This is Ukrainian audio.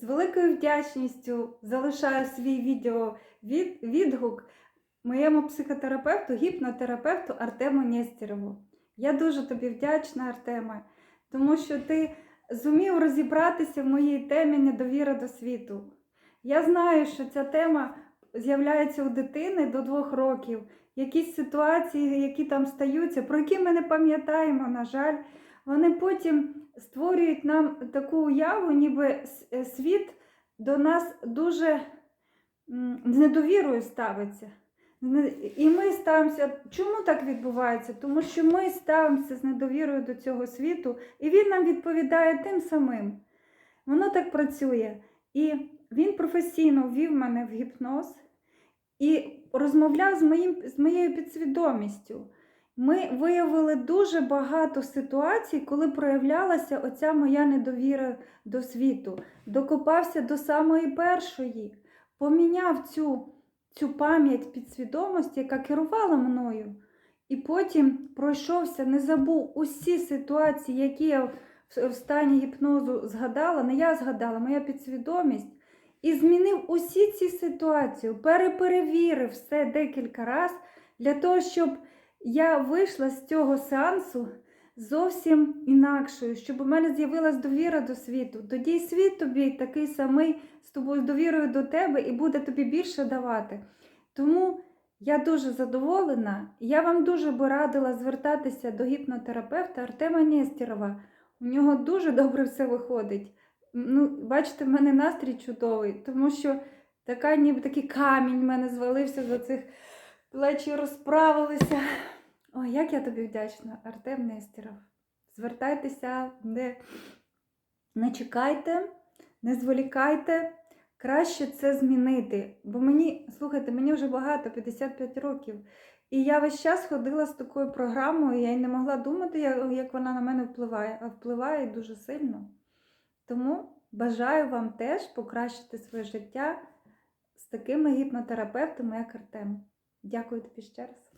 з великою вдячністю залишаю свій відео від, відгук моєму психотерапевту, гіпнотерапевту Артему Нєстєрову. Я дуже тобі вдячна, Артеме, тому що ти зумів розібратися в моїй темі недовіра до світу. Я знаю, що ця тема з'являється у дитини до двох років. Якісь ситуації, які там стаються, про які ми не пам'ятаємо, на жаль, вони потім створюють нам таку уяву, ніби е, світ до нас дуже з недовірою ставиться. І ми ставимося. Чому так відбувається? Тому що ми ставимося з недовірою до цього світу, і він нам відповідає тим самим. Воно так працює. І він професійно ввів мене в гіпноз і розмовляв з, моїм, з моєю підсвідомістю. Ми виявили дуже багато ситуацій, коли проявлялася оця моя недовіра до світу. Докопався до самої першої, поміняв цю, цю пам'ять підсвідомості, яка керувала мною. І потім пройшовся, не забув усі ситуації, які я в, стані гіпнозу згадала, не я згадала, моя підсвідомість. І змінив усі ці ситуації, переперевірив все декілька разів для того, щоб я вийшла з цього сеансу зовсім інакшою, щоб у мене з'явилась довіра до світу. Тоді й світ тобі такий самий з тобою довірою до тебе і буде тобі більше давати. Тому я дуже задоволена. Я вам дуже би радила звертатися до гіпнотерапевта Артема Нєстєрова. У нього дуже добре все виходить. Ну, бачите, в мене настрій чудовий, тому що така, ніби такий камінь в мене звалився з оцих плечі розправилися. Ой, як я тобі вдячна, Артем Нестеров. Звертайтеся, не, не чекайте, не зволікайте. Краще це змінити. Бо мені, слухайте, мені вже багато, 55 років. І я весь час ходила з такою програмою, я й не могла думати, як вона на мене впливає, а впливає дуже сильно. Тому бажаю вам теж покращити своє життя з такими гіпнотерапевтами, як Артем. Дякую тобі ще раз.